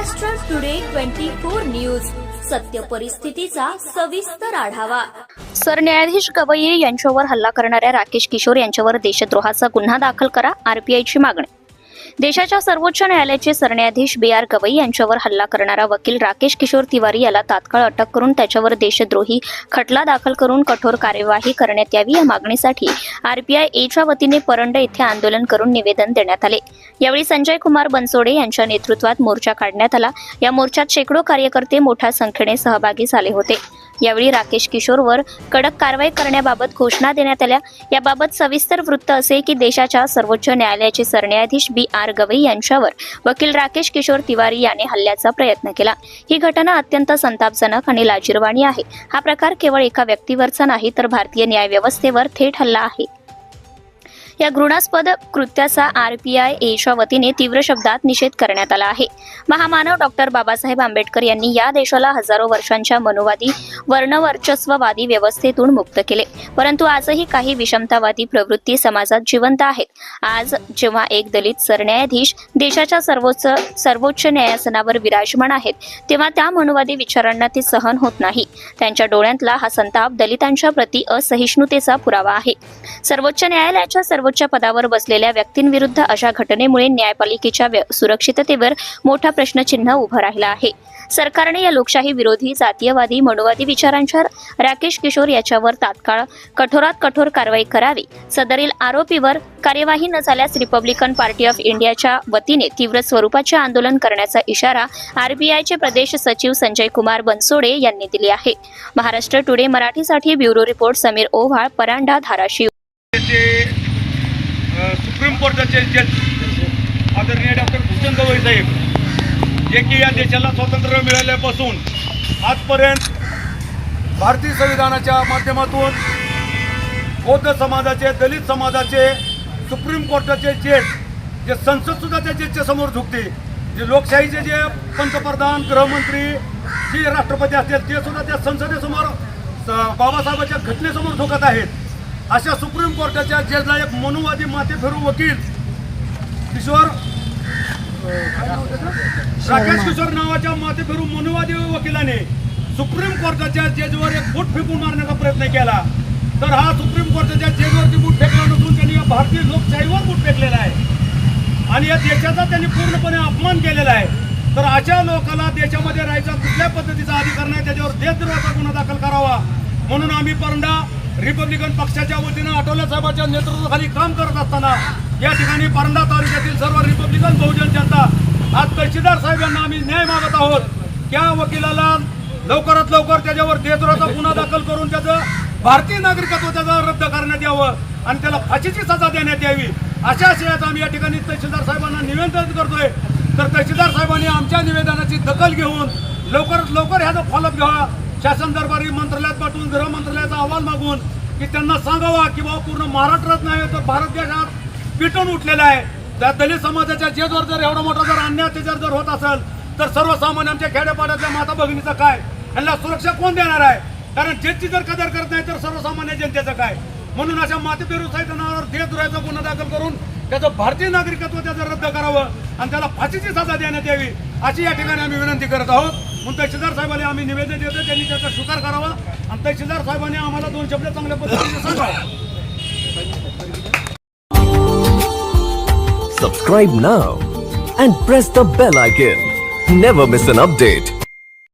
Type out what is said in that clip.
Maharashtra today twenty four news सत्य परिस्थितीचा सविस्तर आढावा. सरन्यायाधीश गवई यांच्यावर हल्ला करणाऱ्या राकेश किशोर यांच्यावर देशद्रोहाचा गुन्हा दाखल करा आरपीआयची मागणी. देशाच्या सर्वोच्च न्यायालयाचे सरन्यायाधीश बी आर गवई यांच्यावर हल्ला करणारा वकील राकेश किशोर तिवारी याला तात्काळ अटक करून त्याच्यावर देशद्रोही खटला दाखल करून कठोर कार्यवाही करण्यात यावी या मागणीसाठी आरपीआय एच्या वतीने परंड येथे आंदोलन करून निवेदन देण्यात आले. यावेळी संजय कुमार बनसोडे यांच्या नेतृत्वात मोर्चा काढण्यात आला. या मोर्चात शेकडो कार्यकर्ते मोठ्या संख्येने सहभागी झाले होते. यावेळी राकेश किशोरवर कडक कारवाई करण्याबाबत घोषणा देण्यात आल्या. याबाबत सविस्तर वृत्त असे की देशाच्या सर्वोच्च न्यायालयाचे सरन्यायाधीश बी आर गवई यांच्यावर वकील राकेश किशोर तिवारी याने हल्ल्याचा प्रयत्न केला. ही घटना अत्यंत संतापजनक आणि लाजीरवाणी आहे. हा प्रकार केवळ एका व्यक्तीवरचा नाही तर भारतीय न्यायव्यवस्थेवर थेट हल्ला आहे. या घृणास्पद कृत्याचा आरपीआय एच्या वतीने तीव्र शब्दात निषेध करण्यात आला आहे. महामानव डॉक्टर बाबासाहेब आंबेडकर यांनी या देशाला हजारो वर्षांच्या मनुवादी वर्णवर्चस्ववादी व्यवस्थेतून मुक्त केले. परंतु आजही काही विषमतावादी प्रवृत्ती समाजात जिवंत आहेत. आज जेव्हा एक दलित सरन्यायाधीश देशाच्या सर्वोच्च सर्वोच्च न्यायासनावर विराजमान आहेत तेव्हा त्या मनुवादी विचारांना ते सहन होत नाही. त्यांच्या डोळ्यातला हा संताप दलितांच्या प्रति असहिष्णुतेचा पुरावा आहे. सर्वोच्च न्यायालयाच्या सर्व सर्वोच्च पदावर बसलेल्या व्यक्तींविरुद्ध अशा घटनेमुळे न्यायपालिकेच्या व्य- सुरक्षिततेवर मोठा प्रश्नचिन्ह उभं राहिलं आहे. सरकारने या लोकशाही विरोधी जातीयवादी मनुवादी विचारांच्या राकेश किशोर याच्यावर तात्काळ कठोरात कठोर कारवाई करावी. सदरील आरोपीवर कार्यवाही न झाल्यास रिपब्लिकन पार्टी ऑफ इंडियाच्या वतीने तीव्र स्वरूपाचे आंदोलन करण्याचा इशारा आरबीआयचे प्रदेश सचिव संजय कुमार बनसोडे यांनी दिली आहे. महाराष्ट्र टुडे मराठीसाठी bureau report Sameer Owhal Paranda Dharashiv. Supreme कोर्टाचे जज आदरणीय डॉक्टर भूषण गवई साहेब जे की या देशाला स्वातंत्र्य मिळाल्यापासून आजपर्यंत भारतीय संविधानाच्या माध्यमातून बौद्ध समाजाचे दलित समाजाचे सुप्रीम कोर्टाचे जज जे संसदसुद्धा त्या जजच्या समोर झुकते जे लोकशाहीचे जे पंतप्रधान गृहमंत्री जे राष्ट्रपती असतील ते सुद्धा त्या संसदेसमोर स- बाबासाहेबांच्या घटनेसमोर झुकत आहेत. अशा सुप्रीम कोर्टाच्या जजला एक मनुवादी माते फेरू वकील किशोर राकेश किशोर नावाच्या माते फेरू मनुवादी वकिलाने सुप्रीम कोर्टाच्या जजवर एक बूट फेकून मारण्याचा प्रयत्न केला. तर हा सुप्रीम कोर्टाच्या जजवरती बूट फेकला नसून त्यांनी या भारतीय लोकशाहीवर बूट फेकलेला आहे. आणि या देशाचा त्यांनी पूर्णपणे अपमान केलेला आहे. तर अशा लोकाला देशामध्ये राहायचा कुठल्या पद्धतीचा अधिकार नाही त्याच्यावर देशद्रोहाचा गुन्हा दाखल करावा. म्हणून आम्ही परंडा रिपब्लिकन पक्षाच्या वतीनं आठवले साहेबांच्या नेतृत्वाखाली काम करत असताना या ठिकाणी परंडा तालुक्यातील सर्व रिपब्लिकन बहुजन जनता आज तहसीलदार साहेब यांना आम्ही न्याय मागत आहोत. त्या वकिलाला लवकरात लवकर त्याच्यावर देशद्रोहाचा गुन्हा दाखल करून त्याचं भारतीय नागरिकत्व त्याचं रद्द करण्यात यावं आणि त्याला फाशीची सजा देण्यात यावी. अशा आशयात आम्ही या ठिकाणी तहसीलदार साहेबांना निवेदन करतोय. तर तहसीलदार साहेबांनी आमच्या निवेदनाची दखल घेऊन लवकरात लवकर ह्याचा फॉलोअप घ्यावा. शासन दरबारी मंत्रालयात पाठवून गृह मंत्रालयाचा अहवाल मागून की त्यांना सांगावा की बाबा पूर्ण महाराष्ट्रात नाही तर भारत देशात पिटून उठलेला आहे. त्या दलित समाजाच्या जेजवर जर एवढा मोठा जर अन्याय अत्याचार जर होत असेल तर सर्वसामान्य आमच्या खेड्यापाड्यातल्या माता भगिनीचं काय? यांना सुरक्षा कोण देणार आहे? कारण जेची जर कदर करत नाही तर सर्वसामान्य जनतेचं काय? म्हणून अशा मातेपेरू नावावर देशद्रोहाचा गुन्हा दाखल करून त्याचं भारतीय नागरिकत्व त्याचं रद्द करावं आणि त्याला फाशीची सजा देण्यात यावी अशी या ठिकाणी आम्ही विनंती करत आहोत. म्हणून तहसीलदार साहेबांनी आम्ही निवेदन देतो त्यांनी त्याचा स्वीकार करावा आणि तहसीलदार साहेबांनी आम्हाला दोन शब्द चांगल्या पद्धतीने सांगावा Subscribe now and press the bell icon. Never miss an update.